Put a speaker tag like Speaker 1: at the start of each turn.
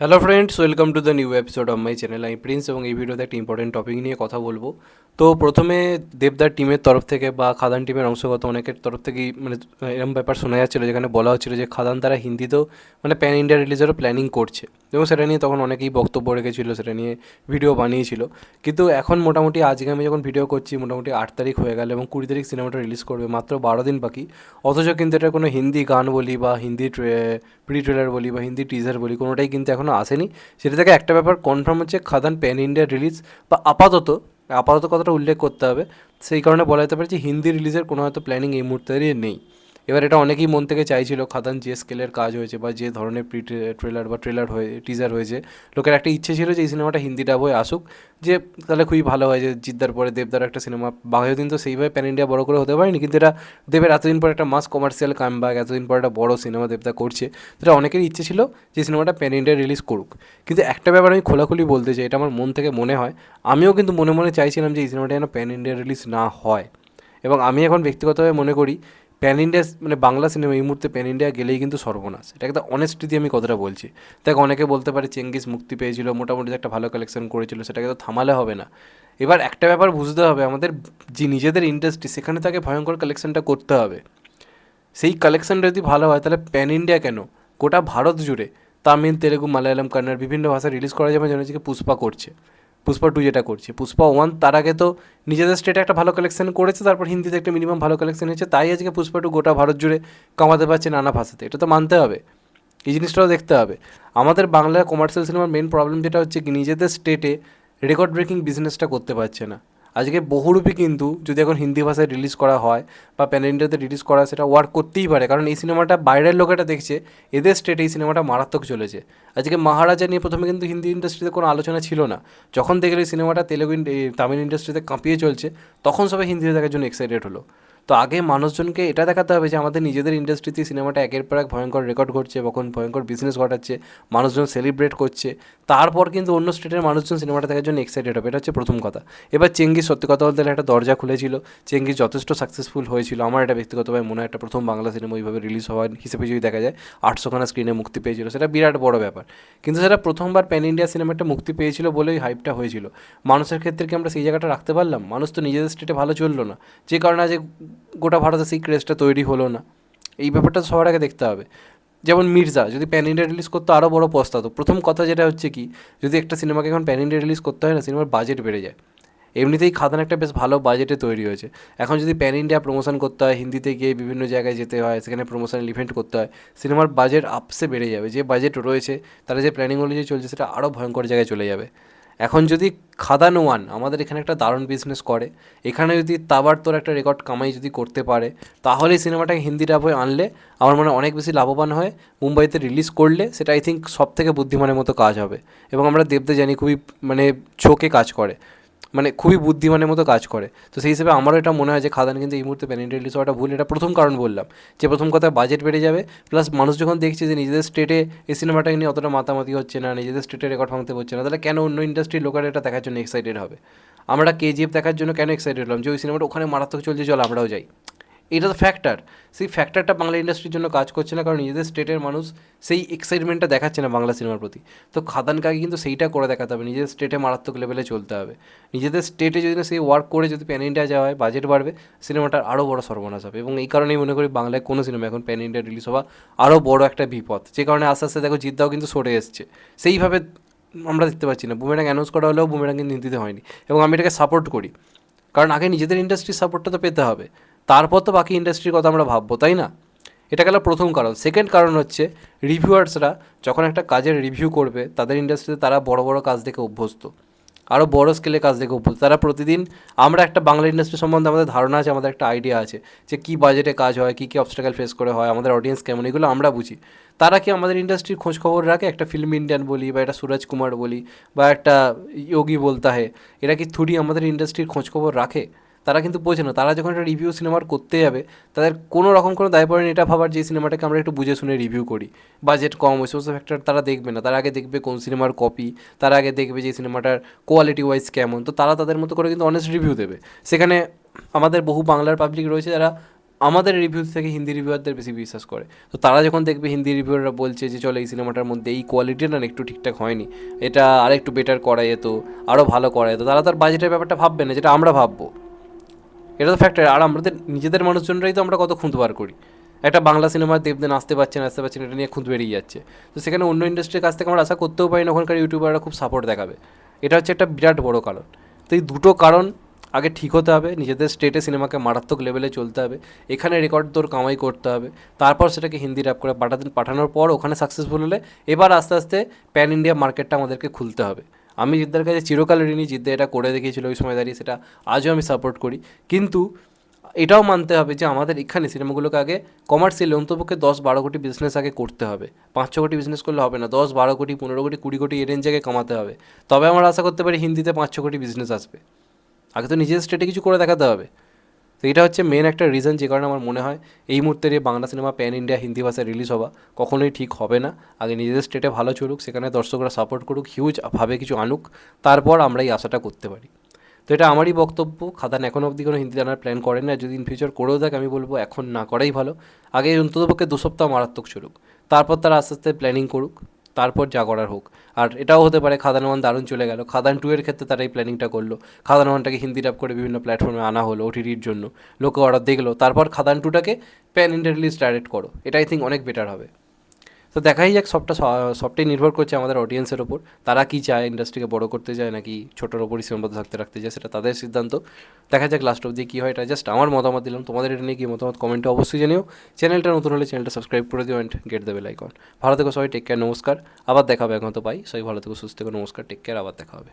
Speaker 1: Hello friends welcome to the new episode of my channel আমি Prince এবং এই ভিডিওতে একটা ইম্পর্টেন্ট টপিক নিয়ে কথা বলব। তো প্রথমে দেবদার টিমের তরফ থেকে বা খাদান টিমের অংশগত অনেকের তরফ থেকেই মানে এরম ব্যাপার শোনা যাচ্ছিল যেখানে বলা হচ্ছিল যে খাদান তারা হিন্দিতেও মানে প্যান ইন্ডিয়া রিলিজেরও প্ল্যানিং করছে। এবং সেটা নিয়ে তখন অনেকেই বক্তব্য রেখেছিলো, সেটা নিয়ে ভিডিও বানিয়েছিল। কিন্তু এখন মোটামুটি আজকে আমি যখন ভিডিও করছি, মোটামুটি আট তারিখ হয়ে গেল এবং কুড়ি তারিখ সিনেমাটা রিলিজ করবে, মাত্র বারো দিন বাকি। অথচ কিন্তু এটা কোনো হিন্দি গান বলি বা হিন্দি প্রি ট্রেলার বলি বা হিন্দি টিজার বলি, কোনোটাই কিন্তু এখনও আসেনি। সেটা থেকে একটা ব্যাপার কনফার্ম হচ্ছে, খাদান প্যান ইন্ডিয়া রিলিজ বা আপাতত আপাতত কথাটা উল্লেখ করতে হবে। সেই কারণে বলা যেতে পারে যে হিন্দি রিলিজের কোনো হয়তো প্ল্যানিং এই মুহূর্তে নেই। এবার এটা অনেকেই মন থেকে চাইছিল, খাদান যে স্কেলের কাজ হয়েছে বা যে ধরনের প্রি ট্রেলার বা ট্রেলার হয়ে টিজার হয়েছে, লোকের একটা ইচ্ছে ছিল যে এই সিনেমাটা হিন্দি ডাব হয়ে আসুক, যে তাহলে খুবই ভালো হয় যে জিদ্দার পরে দেবদার একটা সিনেমা বাঘায়ুদ্দিন তো সেইভাবে প্যান ইন্ডিয়া বড় করে হতে পারেনি, কিন্তু এটা দেবের এতদিন পর একটা মাস কমার্শিয়াল কাম কামব্যাক এতদিন পর একটা বড় সিনেমা দেবদা করছে সেটা অনেকেরই ইচ্ছে ছিল যে সিনেমাটা প্যান ইন্ডিয়া রিলিজ করুক। কিন্তু একটা ব্যাপার আমি খোলাখুলি বলতে চাই, এটা আমার মন থেকে মনে হয়, আমিও কিন্তু মনে মনে চাইছিলাম যে এই সিনেমাটা যেন প্যান ইন্ডিয়া রিলিজ না হয়। এবং আমি এখন ব্যক্তিগতভাবে মনে করি প্যান ইন্ডিয়া মানে বাংলা সিনেমা এই মুহূর্তে প্যান ইন্ডিয়া গেলেই কিন্তু সর্বনাশ। এটা একটা অনেস্টি দিয়ে আমি কথাটা বলছি। দেখ, অনেকে বলতে পারে চেঙ্গিস মুক্তি পেয়েছিল, মোটামুটি একটা ভালো কালেকশন করেছিল, সেটাকে তো থামালে হবে না। এবার একটা ব্যাপার বুঝতে হবে, আমাদের যে নিজেদের ইন্ডাস্ট্রি সেখানে তাকে ভয়ঙ্কর কালেকশনটা করতে হবে। সেই কালেকশনটা যদি ভালো হয়, তাহলে প্যান ইন্ডিয়া কেন? গোটা ভারত জুড়ে তামিল, তেলেগু, মালায়ালাম, কান্নাড় বিভিন্ন ভাষা রিলিজ করা যাবে যেন পুষ্পা করছে। পুষ্পা টু যেটা করছে। পুষ্পা ওয়ান তার আগে তো নিজেদের স্টেটে একটা ভালো কালেকশন করেছে, তারপর হিন্দিতে একটা মিনিমাম ভালো কালেকশন হয়েছে, তাই আজকে পুষ্পা টু গোটা ভারত জুড়ে কামাতে পারছে নানা ভাষাতে। এটা তো মানতে হবে। এই জিনিসটাও দেখতে হবে। আমাদের বাংলা কমার্শিয়াল সিনেমার মেন প্রবলেম যেটা হচ্ছে কি, নিজেদের স্টেটে রেকর্ড ব্রেকিং বিজনেসটা করতে পারছে না। আজকে বহুরূপী কিন্তু যদি এখন হিন্দি ভাষায় রিলিজ করা হয় বা প্যান ইন্ডিয়াতে রিলিজ করা সেটা ওয়ার্ক করতেই পারে। কারণ এই সিনেমাটা বাইরের লোকেরা দেখছে, এদের স্টেটে এই সিনেমাটা মারাত্মক চলেছে। আজকে মহারাজা নিয়ে প্রথমে কিন্তু হিন্দি ইন্ডাস্ট্রিতে কোনো আলোচনা ছিল না। যখন দেখলে সিনেমাটা তেলেগু তামিল ইন্ডাস্ট্রিতে কাঁপিয়ে চলছে, তখন সবাই হিন্দিতে দেখার জন্য এক্সাইটেড হলো। তো আগে মানুষজনকে এটা দেখাতে হবে যে আমাদের নিজেদের ইন্ডাস্ট্রিতে সিনেমাটা একের পর এক ভয়ঙ্কর রেকর্ড ঘটছে কখন ভয়ঙ্কর বিজনেস ঘটাচ্ছে, মানুষজন সেলিব্রেট করছে। তারপর কিন্তু অন্য স্টেটের মানুষজন সিনেমাটা দেখার জন্য এক্সাইটেড হবে, এটা হচ্ছে প্রথম কথা। এবার চেঙ্গিস সত্যি কথা বলতে একটা দরজা খুলেছিল। চেঙ্গিস যথেষ্ট সাকসেসফুল হয়েছিল। আমার এটা ব্যক্তিগতভাবে মনে হয় একটা প্রথম বাংলা সিনেমা ওইভাবে রিলিজ হওয়ার হিসেবে যদি দেখা যায়, আটশোখানা স্ক্রিনে মুক্তি পেয়েছিল। সেটা বিরাট বড় ব্যাপার। কিন্তু সেটা প্রথমবার প্যান ইন্ডিয়া সিনেমাটা মুক্তি পেয়েছিল বলেই হাইপটা হয়েছিল। মানুষের ক্ষেত্রে কি আমরা সেই জায়গাটা রাখতে পারলাম? মানুষ তো নিজেদের স্টেটে ভালো চলল না। যে কারণে আজ গোটা ভারতে সেই ক্রেজটা তৈরি হলো না। এই ব্যাপারটা সবার আগে দেখতে হবে। যেমন মির্জা, যদি প্যান ইন্ডিয়া রিলিজ করতে আরও বড় পস্তাতো। প্রথম কথা যেটা হচ্ছে কি, যদি একটা সিনেমাকে এখন প্যান ইন্ডিয়া রিলিজ করতে হয় না সিনেমার বাজেট বেড়ে যায়। এমনিতেই খাদান একটা বেশ ভালো বাজেটে তৈরি হয়েছে। এখন যদি প্যান ইন্ডিয়া প্রমোশন করতে হয়, হিন্দিতে গিয়ে বিভিন্ন জায়গায় যেতে হয়, সেখানে প্রমোশনাল ইভেন্ট করতে হয় সিনেমার বাজেট আপসে বেড়ে যাবে। যে বাজেট রয়েছে, তারা যে প্ল্যানিং অনুযায়ী চলছে, সেটা আরও ভয়ঙ্কর জায়গায় চলে যাবে। এখন যদি খাদান ওয়ান আমাদের এখানে একটা দারুণ বিজনেস করে, এখানে যদি তাবার তোর একটা রেকর্ড কামাই যদি করতে পারে, তাহলে সিনেমাটাকে হিন্দি ডাব হয়ে আনলে আমার মনে অনেক বেশি লাভবান হয়, মুম্বাইতে রিলিজ করলে সেটা আই থিঙ্ক সব থেকে বুদ্ধিমানের মতো কাজ হবে। এবং আমরা দেবদে জানি খুবই মানে চোখে কাজ করে। মানে খুবই বুদ্ধিমানের মতো কাজ করে। তো সেই হিসেবে আমারও এটা মনে হয় যে খাদান কিন্তু এই মুহূর্তে প্যান ইন্ডিয়া রিলিজ হওয়াটা ভুল, এটা প্রথম কারণ বললাম। যে প্রথম কথা বাজেট বেড়ে যাবে প্লাস মানুষ যখন দেখছে যে নিজেদের স্টেটে এই সিনেমাটা নিয়ে অতটা মাতামাতি হচ্ছে না, নিজেদের স্টেটে রেকর্ড ভাঙতে হচ্ছে না, তাহলে কেন অন্য ইন্ডাস্ট্রির লোকেরা এটা দেখার জন্য এক্সাইটেড হবে? আমরা কেজিএফ দেখার জন্য কেন এক্সাইটেড হলাম? যে ওই সিনেমাটা ওখানে মারাত্মক চলছে, চল আমরাও যাই। এটা তো ফ্যাক্টর সেই ফ্যাক্টরটা বাংলা ইন্ডাস্ট্রির জন্য কাজ করছে না, কারণ নিজেদের স্টেটের মানুষ সেই এক্সাইটমেন্টটা দেখাচ্ছে না বাংলা সিনেমার প্রতি। তো খাদান খাদানকাকে কিন্তু সেইটা করে দেখাতে হবে, নিজেদের স্টেটে মারাত্মক লেভেলে চলতে হবে। নিজেদের স্টেটে যদি না সেই ওয়ার্ক করে যদি প্যান ইন্ডিয়া যাওয়া হয় বাজেট বাড়বে সিনেমাটার আরও বড় সর্বনাশ হবে। এবং এই কারণেই মনে করি বাংলায় কোনো সিনেমা এখন প্যান ইন্ডিয়া রিলিজ হওয়া আরও বড় একটা বিপদ। যে কারণে আস্তে আস্তে দেখো জিদ্দাও কিন্তু সরে এসছে। সেইভাবে আমরা দেখতে পাচ্ছি না। বুমেরাং অ্যানাউন্স করা হলেও বুমেরাং কিন্তু হিন্দিতে হয়নি। এবং আমি এটাকে সাপোর্ট করি। কারণ আগে নিজেদের ইন্ডাস্ট্রির সাপোর্টটা তো পেতে হবে। তারপর তো বাকি ইন্ডাস্ট্রির কথা আমরা ভাববো, তাই না? এটা গেল প্রথম কারণ। সেকেন্ড কারণ হচ্ছে রিভিউয়ার্সরা যখন একটা কাজের রিভিউ করবে, তাদের ইন্ডাস্ট্রিতে তারা বড় বড় কাজ দেখে অভ্যস্ত। আরও বড় স্কেলে কাজ দেখে অভ্যস্ত। তারা প্রতিদিন, আমরা একটা বাংলা ইন্ডাস্ট্রি সম্বন্ধে আমাদের ধারণা আছে, আমাদের একটা আইডিয়া আছে, যে কী বাজেটে কাজ হয়, কী কী অবস্টাকেল ফেস করে হয়, আমাদের অডিয়েন্স কেমন, এগুলো আমরা বুঝি। তারা কি আমাদের ইন্ডাস্ট্রির খোঁজ খবর রাখে? একটা ফিল্ম ইন্ডিয়ান বলি, বা একটা সুরজ কুমার বলি, বা একটা যোগী বলতা হে, এরা কি থুড়ি আমাদের ইন্ডাস্ট্রির খোঁজখবর রাখে? তারা কিন্তু বোঝে না। তারা যখন একটা রিভিউ সিনেমার করতে যাবে, তাদের কোনো রকম কোনো দায় পড়ে এটা ভাবার যে সিনেমাটাকে আমরা একটু বুঝে শুনে রিভিউ করি। বাজেট কম, ওই সমস্ত ফ্যাক্টর তারা দেখবে না। তারা আগে দেখবে কোন সিনেমার কপি তারা আগে দেখবে যে সিনেমাটার কোয়ালিটি ওয়াইজ কেমন। তো তারা তাদের মতো করে কিন্তু অনেস্ট রিভিউ দেবে। সেখানে আমাদের বহু বাংলার পাবলিক রয়েছে যারা আমাদের রিভিউ থেকে হিন্দি রিভিউয়ারদের বেশি বিশ্বাস করে। তো তারা যখন দেখবে হিন্দি রিভিউয়াররা বলছে যে, চলো এই সিনেমাটার মধ্যে এই কোয়ালিটিটা না একটু ঠিকঠাক হয়নি। এটা আর একটু বেটার করা যেত আরও ভালো করা যেত তারা তার বাজেটের ব্যাপারটা ভাববে না, যেটা আমরা ভাববো। এটা তো ফ্যাক্টর আর আমাদের নিজেদের মানুষজনরাই তো আমরা কত খুঁত বার করি। একটা বাংলা সিনেমার দেবদেন আসতে পারছেন আসতে পারছেন এটা নিয়ে খুঁত বেরিয়ে যাচ্ছে। তো সেখানে অন্য ইন্ডাস্ট্রির কাছ থেকে আমরা আশা করতেও পারি না, ওখানকার ইউটিউবাররা খুব সাপোর্ট দেখাবে। এটা হচ্ছে একটা বিরাট বড় কারণ। তো এই দুটো কারণ আগে ঠিক হতে হবে, নিজেদের স্টেটে সিনেমাকে মারাত্মক লেভেলে চলতে হবে, এখানে রেকর্ড তোর কামাই করতে হবে, তারপর সেটাকে হিন্দি র্যাপ করে পাঠাতে পাঠানোর পর ওখানে সাকসেসফুল হলে এবার আস্তে আস্তে প্যান ইন্ডিয়া মার্কেটটা আমাদেরকে খুলতে হবে। আমি জিদ্দার কাছে চিরকাল ঋণী, জিদ্দা এটা করে দেখিয়েছিল ওই সময় দাঁড়িয়ে, সেটা আজও আমি সাপোর্ট করি। কিন্তু এটাও মানতে হবে যে আমাদের এখানে সিনেমাগুলোকে আগে কমার্শিয়ালি অন্তপক্ষে দশ বারো কোটি বিজনেস আগে করতে হবে। পাঁচ ছ কোটি বিজনেস করলে হবে না, দশ বারো কোটি, পনেরো কোটি, কুড়ি কোটি এ রেঞ্জ আগে কামাতে হবে। তবে আমরা আশা করতে পারি হিন্দিতে পাঁচ ছ কোটি বিজনেস আসবে। আগে তো নিজের স্টেটে কিছু করে দেখাতে হবে। তো এটা হচ্ছে মেন একটা রিজন যে কারণে আমার মনে হয় এই মুহূর্তে Bangla cinema pan India Hindi ভাষায় রিলিজ হওয়া কখনোই ঠিক হবে না। আগে নিজেদের স্টেটে ভালো চলুক, সেখানে দর্শকরা সাপোর্ট করুক হিউজ ভাবে কিছু আনুক, তারপর আমরা এই আশাটা করতে পারি। তো এটা আমারই বক্তব্য। খাদান এখন অবধি কোনো হিন্দি জানার প্ল্যান করেন না। যদি ইন ফিউচার করেও থাকে আমি বলব এখন না করাই ভালো। আগে অন্ততপক্ষে দু সপ্তাহ মারাত্মক চলুক। তারপর তারা আস্তে আস্তে প্ল্যানিং করুক। তারপর যা করার হোক। আর এটাও হতে পারে খাদান ওয়ান দারুণ চলে গেল। খাদান টু এর ক্ষেত্রে তারা এই প্ল্যানিংটা করল। খাদান ওয়ানটাকে হিন্দি ডাব করে বিভিন্ন প্ল্যাটফর্মে আনা হলো ওটিটির জন্য। লোকে অর্ডার দেখল। তারপর খাদান টুটাকে প্যান ইন্ডিয়া রিলিজ ডাইরেক্ট করো। এটা আই থিঙ্ক অনেক বেটার হবে। তো দেখাই যাক, সবটা সবটাই নির্ভর করছে আমাদের অডিয়েন্সের ওপর। তারা কি চায় ইন্ডাস্ট্রিকে বড় করতে চায় নাকি ছোটোর ওপরই সীমাবদ্ধ থাকতে, রাখতে চায় সেটা তাদের সিদ্ধান্ত। দেখা যাক লাস্ট অবধি কী হয়, এটা জাস্ট আমার মতামত দিলাম। তোমাদের এটা নিয়ে কি মতামত কমেন্টে অবশ্যই জানিও। চ্যানেলটা নতুন হলে চ্যানেলটা সাবস্ক্রাইব করে দিও অ্যান্ড গেট দেবে লাইকন ভালো থেকো সবাই টেক কেয়ার নমস্কার। আবার দেখাবে এখন তো পাই সবাই ভালো থেকো, সুস্থ থেকো, নমস্কার টেক কেয়ার আবার দেখা হবে।